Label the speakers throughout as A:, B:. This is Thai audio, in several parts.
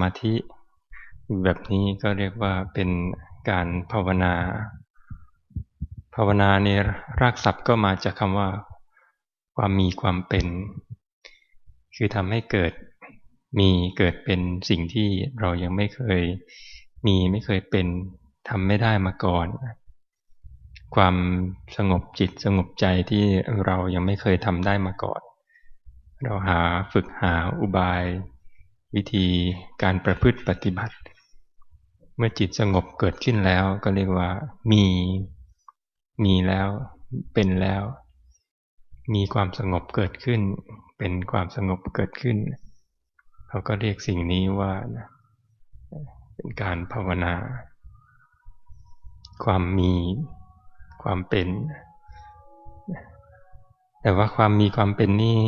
A: มาธิแบบนี้ก็เรียกว่าเป็นการภาวนา ภาวนาในรากศัพท์ก็มาจากคำว่า ความมีความเป็น คือทำให้เกิดมีเกิดเป็นสิ่งที่เรายังไม่เคยมีไม่เคยเป็นทำไม่ได้มาก่อน ความสงบจิตสงบใจที่เรายังไม่เคยทำได้มาก่อน เราหาฝึกหาอุบาย วิธีการประพฤติปฏิบัติ เมื่อจิตสงบเกิดขึ้นแล้วก็เรียกว่า มี มีแล้ว เป็นแล้ว มีความสงบเกิดขึ้น เป็นความสงบเกิดขึ้นเขาก็เรียกสิ่งนี้ว่าเป็นการภาวนา ความมี ความเป็น แต่ว่าความมีความเป็นนี่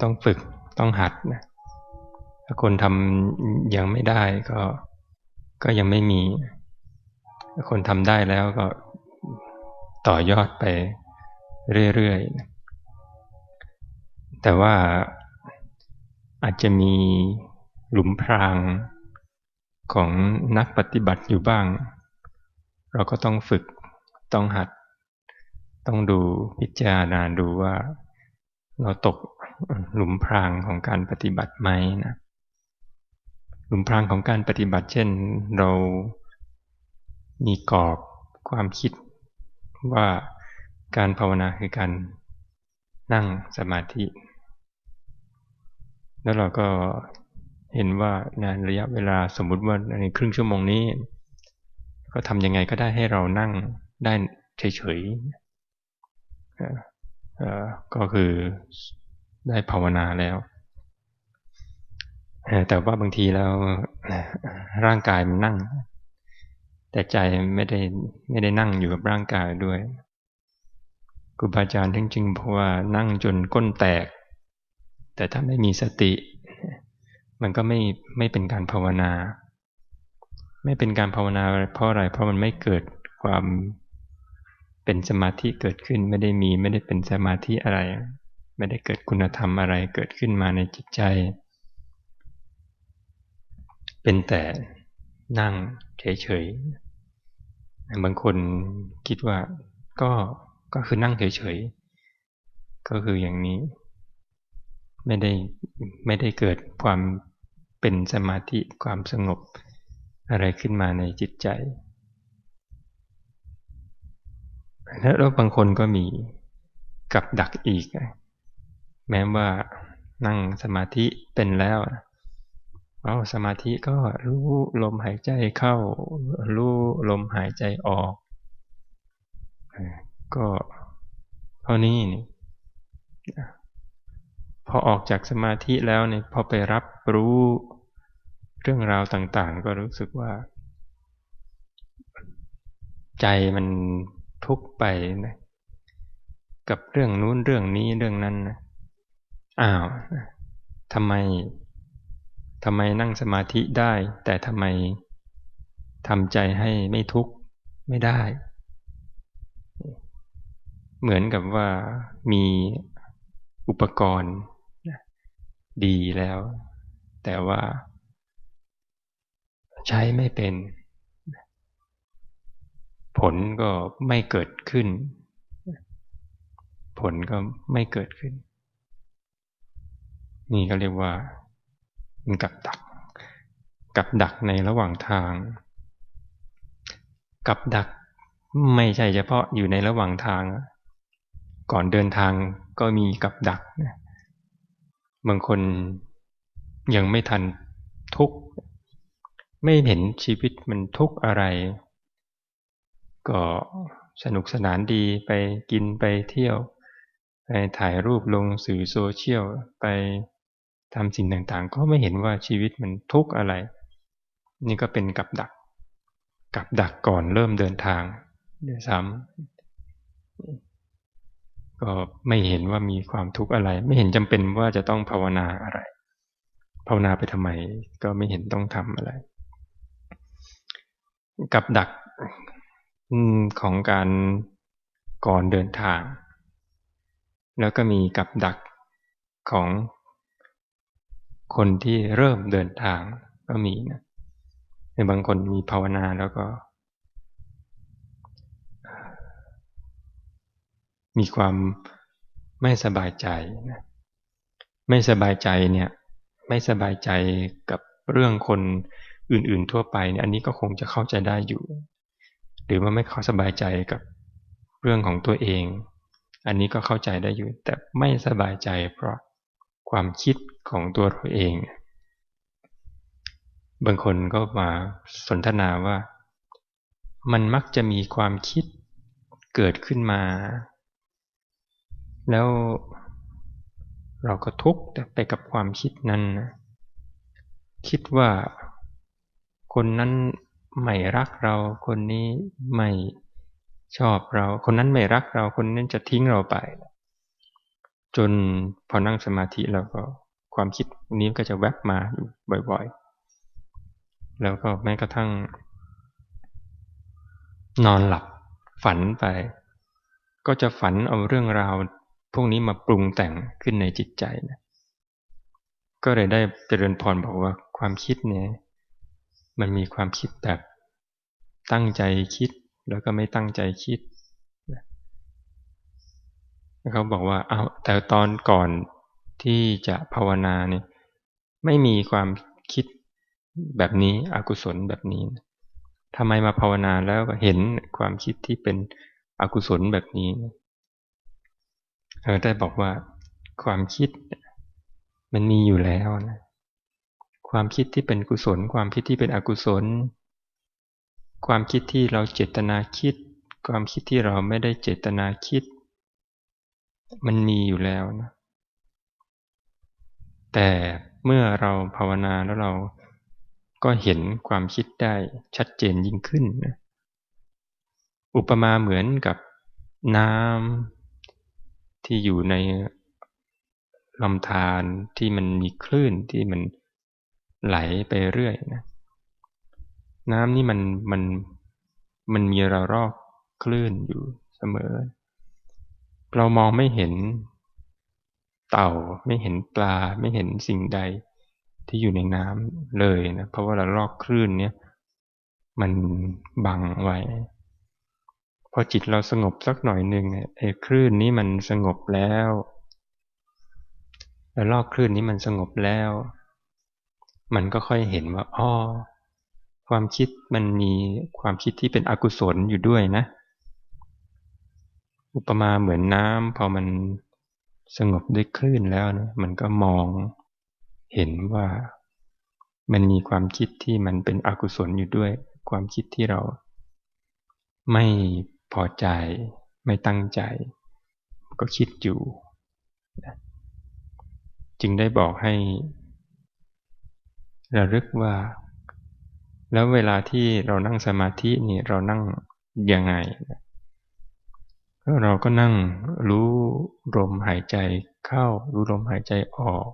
A: ต้องฝึกต้องหัดนะ ถ้าคนทำยังไม่ได้ก็ก็ยังไม่มีถ้าคนทำได้แล้วก็ต่อยอดไปเรื่อยๆ แต่ว่าอาจจะมีหลุมพรางของนักปฏิบัติอยู่บ้าง เราก็ต้องฝึกต้องหัด ต้องดูพิจารณาดูว่า เราตกหลุมพรางของการปฏิบัติไหมนะ หลุมพรางของการปฏิบัติ เช่น เรามีกรอบความคิดว่าการภาวนาคือการนั่งสมาธิ แล้วเราก็เห็นว่าในระยะเวลาสมมุติว่าในครึ่งชั่วโมงนี้ ก็ทำยังไงก็ได้ให้เรานั่งได้เฉยๆก็คือได้ภาวนาแล้ว แต่ว่าบางทีแล้วร่างกายมันนั่ง แต่ใจไม่ได้ไม่ได้นั่งอยู่กับร่างกายด้วยครูบาอาจารย์จริงเพราะว่านั่งจนก้นแตก แต่ถ้าไม่มีสติ มันก็ไม่ไม่เป็นการภาวนา ไม่เป็นการภาวนาเพราะอะไร เพราะมันไม่เกิดความเป็นสมาธิเกิดขึ้นไม่ได้มี ไม่ได้เป็นสมาธิอะไร ไม่ได้เกิดคุณธรรมอะไรเกิดขึ้นมาในจิตใจ เป็นแต่นั่งเฉยๆบางคนคิดว่าก็ก็คือนั่งเฉยๆก็คืออย่างนี้ ไม่ได้ไม่ได้เกิดความเป็นสมาธิความสงบอะไรขึ้นมาในจิตใจแล้วบางคนก็มีกับดักอีก แม้ว่านั่งสมาธิเป็นแล้ว เอาสมาธิก็รู้ลมหายใจเข้า รู้ลมหายใจออก ก็เท่านี้นี่พอออกจากสมาธิแล้วเนี่ยพอไปรับรู้เรื่องราวต่างๆ ก็รู้สึกว่า ใจมันทุกไปนะกับเรื่องนู้นเรื่องนี้เรื่องนั้นนะอ้าวทำไม ทำไมนั่งสมาธิได้ แต่ทำไมทำใจให้ไม่ทุกข์ไม่ได้ เหมือนกับว่ามีอุปกรณ์ดีแล้ว แต่ว่าใช้ไม่เป็น ผลก็ไม่เกิดขึ้น ผลก็ไม่เกิดขึ้น นี่ก็เรียกว่า กับดัก กับดักในระหว่างทาง กับดักไม่ใช่เฉพาะอยู่ในระหว่างทาง ก่อนเดินทางก็มีกับดัก บางคนยังไม่ทันทุกข์ ไม่เห็นชีวิตมันทุกข์อะไร ก็สนุกสนานดีไปกินไปเที่ยว ไปถ่ายรูปลงสื่อโซเชียลไป ทำสิ่งต่างๆ ก็ไม่เห็นว่าชีวิตมันทุกข์อะไร นี่ก็เป็นกับดัก กับดักก่อนเริ่มเดินทางเดี๋ยซ้ำก็ไม่เห็นว่ามีความทุกข์อะไร ไม่เห็นจำเป็นว่าจะต้องภาวนาอะไร ภาวนาไปทำไม ก็ไม่เห็นต้องทำอะไร กับดักของการก่อนเดินทาง แล้วก็มีกับดักของ คนที่เริ่มเดินทางก็มีนะในบางคนมีภาวนาแล้วก็ มีความไม่สบายใจนะไม่สบายใจเนี่ยไม่สบายใจกับเรื่องคนอื่น ๆ ทั่วไปเนี่ยอันนี้ก็คงจะเข้าใจได้อยู่ หรือว่าไม่เขาสบายใจกับเรื่องของตัวเอง อันนี้ก็เข้าใจได้อยู่ แต่ไม่สบายใจเพราะความคิด ของตัวเราเอง บางคนก็มาสนทนาว่า มันมักจะมีความคิดเกิดขึ้นมา แล้วเราก็ทุกข์ไปกับความคิดนั้น คิดว่าคนนั้นไม่รักเรา คนนี้ไม่ชอบเรา คนนั้นไม่รักเรา คนนั้นจะทิ้งเราไป จนพอนั่งสมาธิเราก็ ความคิดนี้ก็จะแวบมาอยู่บ่อยๆ แล้วก็แม้กระทั่ง นอนหลับฝันไป ก็จะฝันเอาเรื่องราว พวกนี้มาปรุงแต่งขึ้นในจิตใจนะก็เลยได้เจริญพรบอกว่าความคิดเนี่ยมันมีความคิดแบบตั้งใจคิดแล้วก็ไม่ตั้งใจคิดเขาบอกว่าเอาแต่ตอนก่อน ที่จะภาวนาเนี่ยไม่มีความคิดแบบนี้อกุศลแบบนี้ทำไมมาภาวนาแล้วเห็นความคิดที่เป็นอกุศลแบบนี้เออได้บอกว่าความคิดมันมีอยู่แล้วนะความคิดที่เป็นกุศล ความคิดที่เป็นอกุศล ความคิดที่เราเจตนาคิด ความคิดที่เราไม่ได้เจตนาคิด มันมีอยู่แล้วนะ แต่เมื่อเราภาวนาแล้วเราก็เห็นความคิดได้ชัดเจนยิ่งขึ้นนะอุปมาเหมือนกับน้ำที่อยู่ในลำธารที่มันมีคลื่นที่มันไหลไปเรื่อยนะน้ำนี่มันมันมันมีระลอกคลื่นอยู่เสมอ เรามองไม่เห็น เต่า ไม่เห็นปลา ไม่เห็นสิ่งใดที่อยู่ในน้ำเลยนะ เพราะว่าเระลอกคลื่นเนี่ยมันบังไว้ พอจิตเราสงบสักหน่อยหนึ่งไอ้คลื่นนี้มันสงบแล้วระลอกคลื่นนี้มันสงบแล้ว มันก็ค่อยเห็นว่าอ๋อความคิดมันมีความคิดที่เป็นอกุศลอยู่ด้วยนะ อุปมาเหมือนน้ำพอมัน สงบด้วยคลื่นแล้วนะมันก็มองเห็นว่ามันมีความคิดที่มันเป็นอกุศลอยู่ด้วย ความคิดที่เราไม่พอใจ ไม่ตั้งใจ ก็คิดอยู่ จึงได้บอกให้ ระลึกว่า แล้วเวลาที่เรานั่งสมาธินี่เรานั่งยังไง เราก็นั่งรู้ลมหายใจเข้ารู้ลมหายใจออก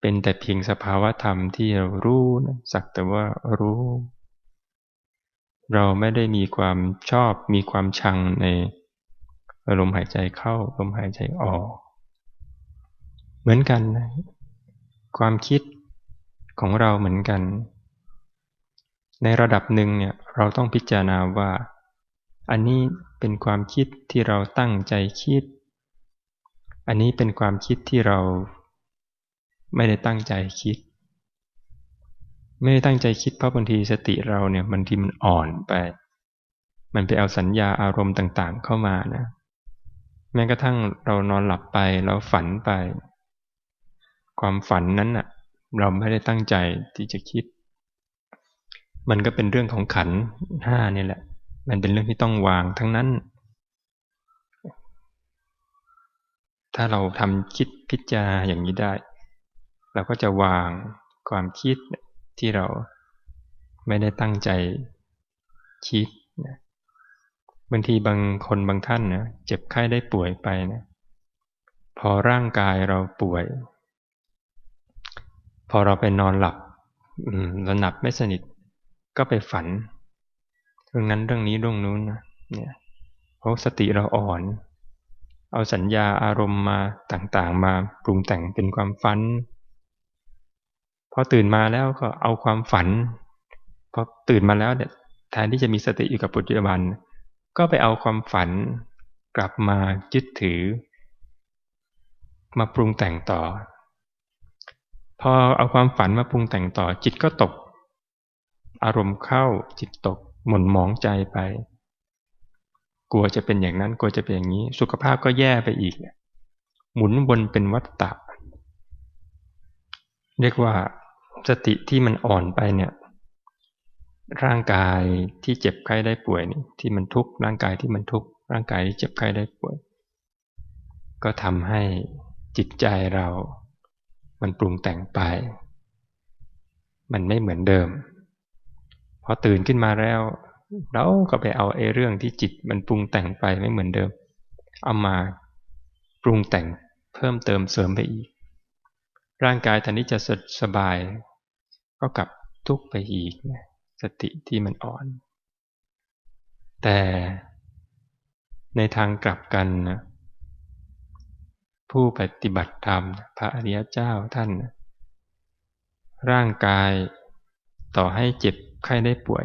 A: เป็นแต่เพียงสภาวะธรรมที่เรารู้นะสักแต่ว่ารู้ เราไม่ได้มีความชอบมีความชังในลมหายใจเข้าลมหายใจออก เหมือนกันนะความคิดของเราเหมือนกัน ในระดับหนึ่งเนี่ยเราต้องพิจารณาว่า อันนี้เป็นความคิดที่เราตั้งใจคิด อันนี้เป็นความคิดที่เราไม่ได้ตั้งใจคิด ไม่ได้ตั้งใจคิดเพราะบางทีสติเราเนี่ยบางทีมันอ่อนไป มันไปเอาสัญญาอารมณ์ต่างๆเข้ามานะ แม้กระทั่งเรานอนหลับไปเราฝันไป ความฝันนั้นน่ะเราไม่ได้ตั้งใจที่จะคิด มันก็เป็นเรื่องของขันห้านี่แหละ มันเป็นเรื่องที่ต้องวางทั้งนั้น ถ้าเราทำคิดพิจารณาอย่างนี้ได้ เราก็จะวางความคิดที่เราไม่ได้ตั้งใจคิดบางทีบางคนบางท่านนะเจ็บไข้ได้ป่วยไปนะพอร่างกายเราป่วย พอเราไปนอนหลับเราหนับไม่สนิทก็ไปฝัน เรื่องนั้นเรื่องนี้เรื่องนู้นนะเนี่ยเพราะสติเราอ่อน เอาสัญญาอารมณ์มาต่างๆ มาปรุงแต่งเป็นความฝันพอตื่นมาแล้วก็เอาความฝันพอตื่นมาแล้วเนี่ยแทนที่จะมีสติอยู่กับปัจจุบัน ก็ไปเอาความฝันกลับมายึดถือ มาปรุงแต่งต่อ พอเอาความฝันมาปรุงแต่งต่อ จิตก็ตก อารมณ์เข้าจิตตก หม่นหมองใจไป กลัวจะเป็นอย่างนั้นกลัวจะเป็นอย่างนี้ สุขภาพก็แย่ไปอีก หมุนวนเป็นวัฏฏะเรียกว่าสติที่มันอ่อนไปเนี่ย ร่างกายที่เจ็บไข้ได้ป่วยนี่ที่มันทุกข์ร่างกายที่มันทุกข์ร่างกายที่เจ็บไข้ได้ป่วย ก็ทำให้จิตใจเรา มันปรุงแต่งไป มันไม่เหมือนเดิม พอตื่นขึ้นมาแล้ว เราก็ไปเอาไอ้เรื่องที่จิตมันปรุงแต่งไปไม่เหมือนเดิม เอามาปรุงแต่งเพิ่มเติมเสริมไปอีก ร่างกายแทนที่จะสบาย ก็กลับทุกข์ไปอีกสติที่มันอ่อน แต่ในทางกลับกันนะผู้ปฏิบัติธรรม พระอริยเจ้าท่าน ร่างกายต่อให้เจ็บ ไข้ได้ป่วย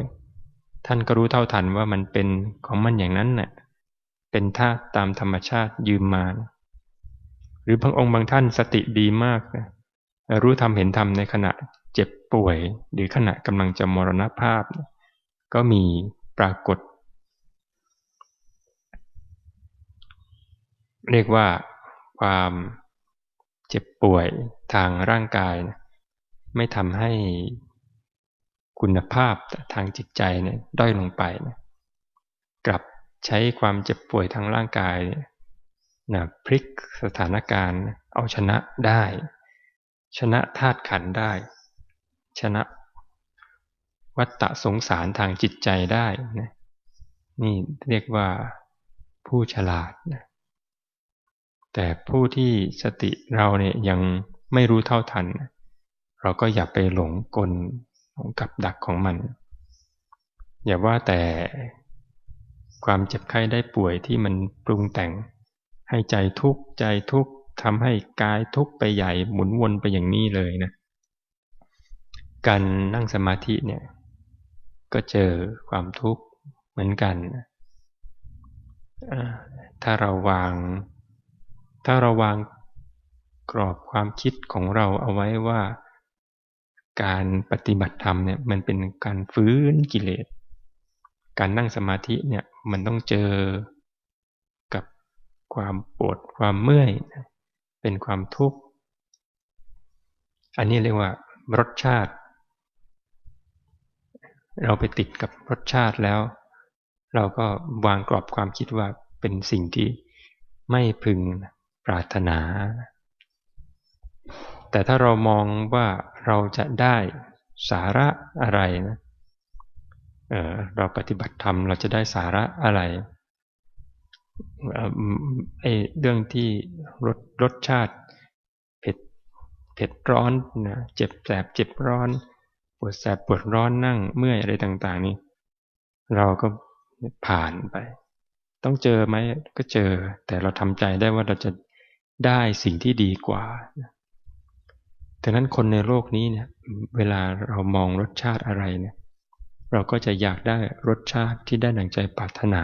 A: ท่านก็รู้เท่าทันว่ามันเป็นของมันอย่างนั้นน่ะเป็นท่าตามธรรมชาติยืมมา หรือบางองค์บางท่านสติดีมากนะรู้ธรรมเห็นธรรมในขณะเจ็บป่วย หรือขณะกำลังจะมรณภาพ ก็มีปรากฏ เรียกว่าความเจ็บป่วยทางร่างกาย ไม่ทำให้ คุณภาพทางจิตใจเนี่ยด้อยลงไปนะกลับใช้ความเจ็บป่วยทางร่างกายนะพลิกสถานการณ์เอาชนะได้ ชนะธาตุขันได้ ชนะวัฏฏะสงสารทางจิตใจได้นะนี่เรียกว่าผู้ฉลาดนะแต่ผู้ที่สติเราเนี่ยยังไม่รู้เท่าทัน เราก็อย่าไปหลงกล กับดักของมัน อย่าว่าแต่ความเจ็บไข้ได้ป่วยที่มันปรุงแต่ง ให้ใจทุกข์ใจทุกข์ทำให้กายทุกข์ไปใหญ่หมุนวนไปอย่างนี้เลยนะ การนั่งสมาธิเนี่ย ก็เจอความทุกข์เหมือนกัน ถ้าเราวาง ถ้าเราวางกรอบความคิดของเราเอาไว้ว่า การปฏิบัติธรรมเนี่ยมันเป็นการฟื้นกิเลส การนั่งสมาธิเนี่ยมันต้องเจอกับความปวดความเมื่อย เป็นความทุกข์ อันนี้เรียกว่ารสชาติ เราไปติดกับรสชาติแล้ว เราก็วางกรอบความคิดว่าเป็นสิ่งที่ไม่พึงปรารถนา แต่ถ้าเรามองว่าเราจะได้สาระอะไรนะเเราปฏิบัติธรรมเราจะได้สาระอะไรไอ้เรื่องที่รสรสชาติเผ็ดเผ็ดร้อนนะเจ็บแสบเจ็บร้อน ปวดแสบปวดร้อนนั่งเมื่อยอะไรต่างๆ นี่เราก็ผ่านไป ต้องเจอไหมก็เจอ แต่เราทำใจได้ว่าเราจะได้สิ่งที่ดีกว่า ดังนั้นคนในโลกนี้เนี่ยเวลาเรามองรสชาติอะไรเนี่ยเราก็จะอยากได้รสชาติที่ได้ดังใจปรารถนา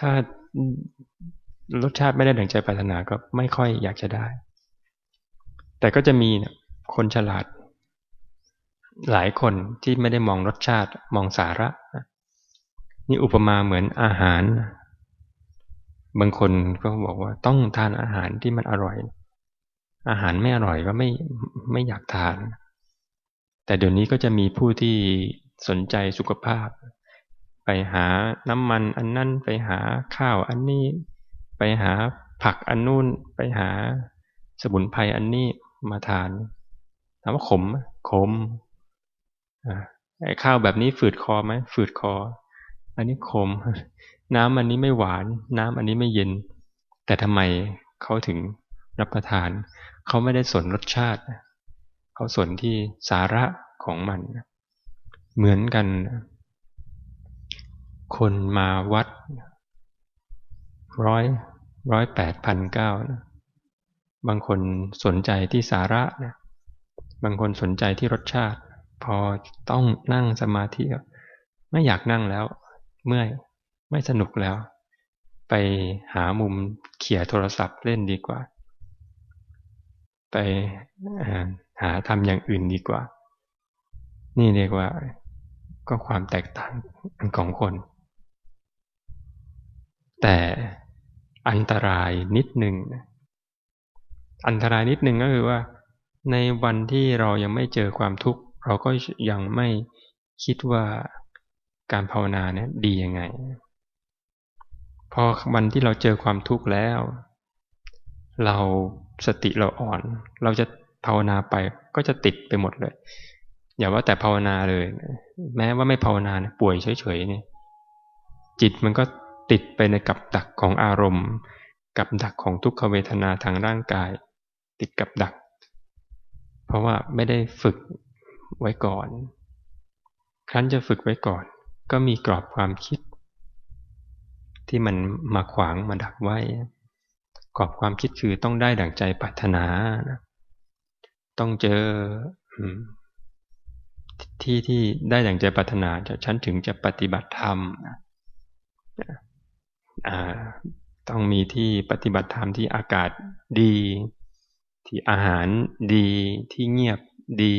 A: ถ้ารสชาติไม่ได้ดังใจปรารถนาก็ไม่ค่อยอยากจะได้ แต่ก็จะมีคนฉลาด หลายคนที่ไม่ได้มองรสชาติมองสาระ นี่อุปมาเหมือนอาหาร บางคนก็บอกว่าต้องทานอาหารที่มันอร่อย อาหารไม่อร่อยก็ไม่ไม่อยากทาน แต่เดี๋ยวนี้ก็จะมีผู้ที่สนใจสุขภาพ ไปหาน้ำมันอันนั้นไปหาข้าวอันนี้ ไปหาผักอันนู้นไปหาสมุนไพรอันนี้มาทานถามว่าขมขมไอ้ข้าวแบบนี้ฝืดคอไหมฝืดคอ อันนี้ขม น้ำอันนี้ไม่หวาน น้ำอันนี้ไม่เย็น แต่ทำไมเขาถึง รับประทาน เขาไม่ได้สนรสชาติ เขาสนที่สาระของมัน เหมือนกัน คนมาวัดร้อยร้อยแปดพันเก้านะบางคนสนใจที่สาระนะบางคนสนใจที่รสชาติ พอต้องนั่งสมาธิไม่อยากนั่งแล้ว เมื่อยไม่สนุกแล้ว ไปหามุมเขี่ยโทรศัพท์เล่นดีกว่า ไปหาทำอย่างอื่นดีกว่า นี่เรียกว่าก็ความแตกต่างของคน แต่อันตรายนิดหนึ่งอันตรายนิดหนึ่งก็คือว่า ในวันที่เรายังไม่เจอความทุกข์เราก็ยังไม่คิดว่าการภาวนาเนี่ยดียังไง พอวันที่เราเจอความทุกข์แล้ว เรา สติเราอ่อน เราจะภาวนาไปก็จะติดไปหมดเลย อย่าว่าแต่ภาวนาเลย แม้ว่าไม่ภาวนาป่วยเฉยๆเนี่ยจิตมันก็ติดไปในกับดักของอารมณ์ กับดักของทุกขเวทนาทางร่างกาย ติดกับดัก เพราะว่าไม่ได้ฝึกไว้ก่อน ครั้นจะฝึกไว้ก่อน ก็มีกรอบความคิด ที่มันมาขวางมาดักไว้ รอบความคิดคือต้องได้ดั่งใจปรารถนานะต้องเจอที่ที่ได้ดั่งใจปรารถนาจะฉันถึงจะปฏิบัติธรรมต้องมีที่ปฏิบัติธรรมที่อากาศดี ที่อาหารดีที่เงียบดี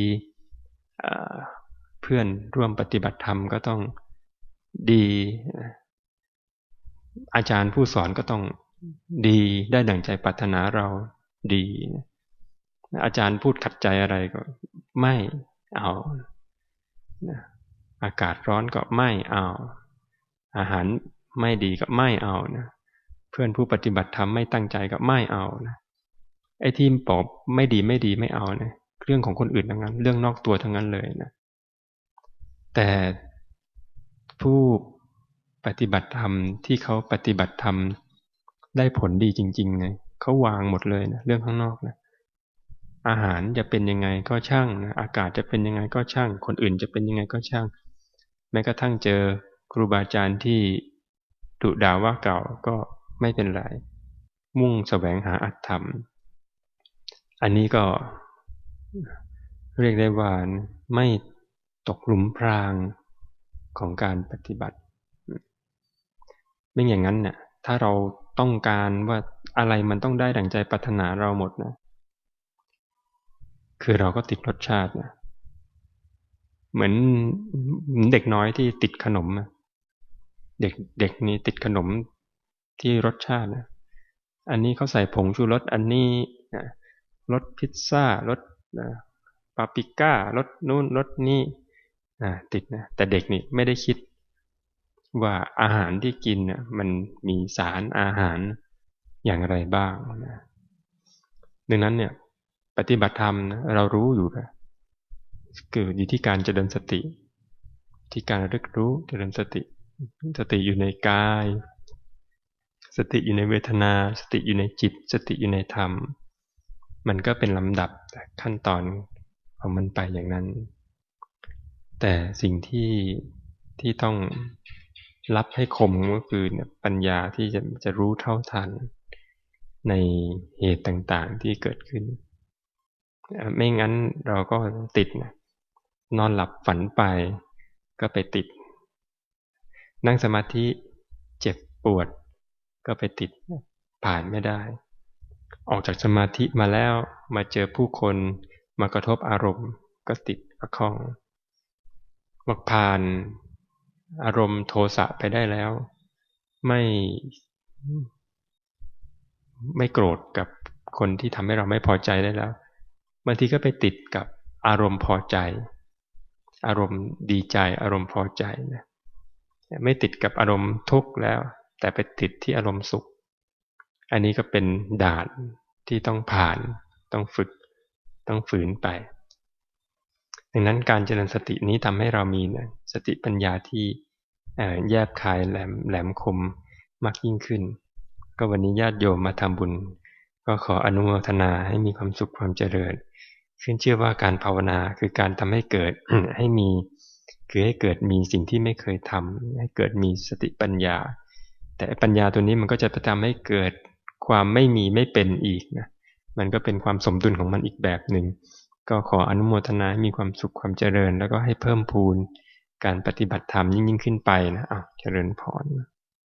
A: เพื่อนร่วมปฏิบัติธรรมก็ต้องดี อาจารย์ผู้สอนก็ต้อง ดีได้ดั่งใจปรารถนาเราดี อาจารย์พูดขัดใจอะไรก็ ไม่เอา อากาศร้อนก็ไม่เอา อาหารไม่ดีก็ไม่เอานะเพื่อนผู้ปฏิบัติธรรมไม่ตั้งใจก็ไม่เอานะไอ้ที่ปอบไม่ดีไม่ดีไม่เอานะเรื่องของคนอื่นทั้งนั้น เรื่องนอกตัวทั้งนั้นเลยนะแต่ผู้ปฏิบัติธรรมที่เขาปฏิบัติธรรม ได้ผลดีจริงๆไงเขาวางหมดเลยนะเรื่องข้างนอกนะอาหารจะเป็นยังไงก็ช่างนะอากาศจะเป็นยังไงก็ช่าง คนอื่นจะเป็นยังไงก็ช่าง แม้กระทั่งเจอครูบาอาจารย์ที่ดุด่าว่าเก่าก็ไม่เป็นไร มุ่งแสวงหาอัตธรรม อันนี้ก็เรียกได้ว่าไม่ตกหลุมพรางของการปฏิบัติ ไม่อย่างนั้นเนี่ยถ้าเรา ต้องการว่าอะไรมันต้องได้ดั่งใจปรารถนาเราหมดนะ คือเราก็ติดรสชาตินะเหมือนเด็กน้อยที่ติดขนมเด็กเด็กนี้ติดขนมที่รสชาตินะอันนี้เขาใส่ผงชูรสอันนี้นะรสพิซซ่ารสปาปิก้ารสนู่นรสนี่ติดนะแต่เด็กนี่ไม่ได้คิด ว่าอาหารที่กินนะมันมีสารอาหารอย่างไรบ้างนะดังนั้นเนี่ยปฏิบัติธรรมนะเรารู้อยู่นะเกิดอยู่ที่การเจริญสติ ที่การรึกรู้เจริญสติ สติอยู่ในกาย สติอยู่ในเวทนา สติอยู่ในจิต สติอยู่ในธรรม มันก็เป็นลำดับขั้นตอนของมันไปอย่างนั้น แต่สิ่งที่ที่ต้อง รับให้คมก็คือปัญญาที่จะจะรู้เท่าทันในเหตุต่างๆที่เกิดขึ้น ไม่งั้นเราก็ติดนะนอนหลับฝันไปก็ไปติด นั่งสมาธิเจ็บปวด ก็ไปติดผ่านไม่ได้ ออกจากสมาธิมาแล้วมาเจอผู้คนมากระทบอารมณ์ก็ติดประคองมักผ่าน อารมณ์โทสะไปได้แล้ว ไม่ไม่โกรธกับคนที่ทำให้เราไม่พอใจได้แล้วบางทีก็ไปติดกับอารมณ์พอใจ อารมณ์ดีใจอารมณ์พอใจนะไม่ติดกับอารมณ์ทุกข์แล้ว แต่ไปติดที่อารมณ์สุข อันนี้ก็เป็นด่านที่ต้องผ่าน ต้องฝึก ต้องฝืนไป ดังนั้นการเจริญสตินี้ทำให้เรามีนะสติปัญญาที่แยบคายแหลมแหลมคมมากยิ่งขึ้น ก็วันนี้ญาติโยมมาทำบุญ ก็ขออนุโมทนาให้มีความสุขความเจริญ ขึ้นเชื่อว่าการภาวนาคือการทำให้เกิดให้มีคือให้เกิดมีสิ่งที่ไม่เคยทำให้เกิดมีสติปัญญา แต่ปัญญาตัวนี้มันก็จะไปทำให้เกิดความไม่มีไม่เป็นอีกนะมันก็เป็นความสมดุลของมันอีกแบบหนึ่ง ก็ขออนุโมทนาให้มีความสุขความเจริญ แล้วก็ให้เพิ่มพูนการปฏิบัติธรรมยิ่งยิ่งขึ้นไปนะอ้าวเจริญพร